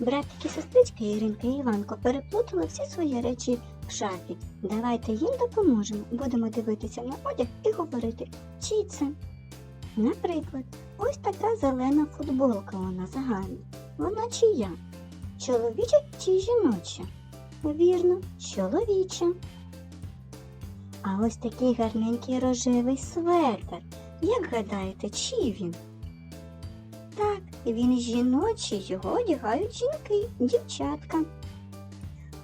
Братики, сестрички Іринка і Іванко переплутали всі свої речі в шафі. Давайте їм допоможемо. Будемо дивитися на одяг і говорити, чий це. Наприклад, ось така зелена футболка вона загальна. Вона чия? Чоловіча чи жіноча? Вірно, чоловіча. А ось такий гарненький рожевий светр. Як гадаєте, чий він? Він жіночий, його одягають жінки, дівчатка.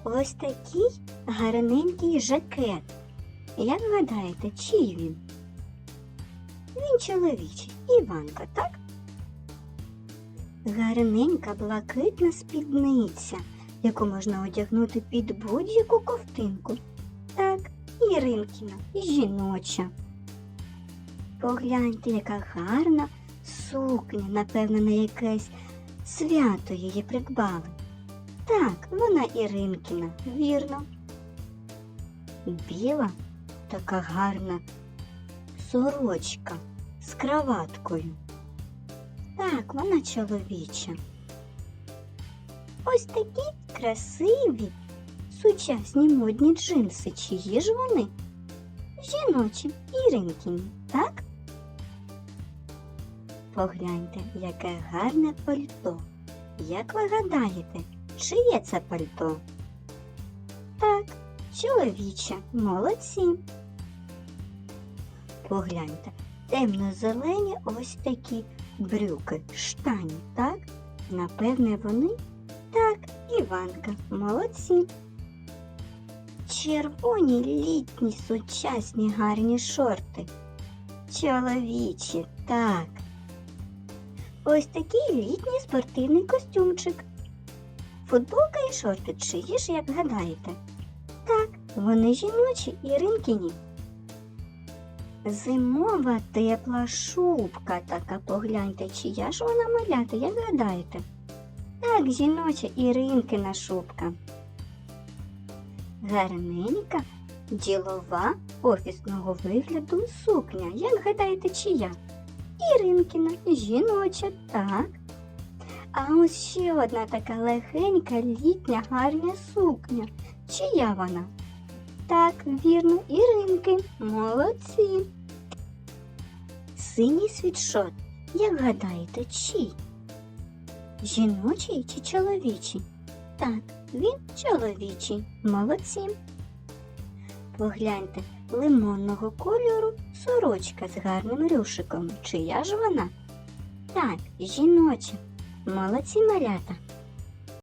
Ось такий гарненький жакет. Як гадаєте, чий він? Він чоловічий, Іванка, так? Гарненька блакитна спідниця, яку можна одягнути під будь-яку ковтинку. Так, Іринкіна, жіноча. Погляньте, яка гарна сукня, напевно, на якесь свято її придбали. Так, вона Іринкіна, вірно. Біла, така гарна сорочка з краваткою. Так, вона чоловіча. Ось такі красиві, сучасні модні джинси. Чиї ж вони? Жіночі Іринкіні, так? Погляньте, яке гарне пальто. Як ви гадаєте, чиє це пальто? Так, чоловіче, молодці. Погляньте, темно-зелені ось такі брюки, штані, так? Напевне, вони? Так, Іванка, молодці. Червоні літні сучасні гарні шорти. Чоловічі, так. Ось такий літній спортивний костюмчик. Футболка і шорти чиї ж, як гадаєте? Так, вони жіночі і ринкіні. Зимова тепла шубка така, погляньте, чия ж вона малята, як гадаєте? Так, жіноча Іринкина шубка. Гарненька, ділова офісного вигляду сукня. Як гадаєте, чия? Іринкіна, жіноча, так. А ось ще одна така легенька літня гарна сукня. Чия вона? Так, вірно, Іринки. Молодці. Синій світшот. Як гадаєте, чий? Жіночий чи чоловічий? Так, він чоловічий. Молодці. Погляньте, лимонного кольору сорочка з гарним рюшиком. Чия ж вона? Так, жіноча. Молодці малята.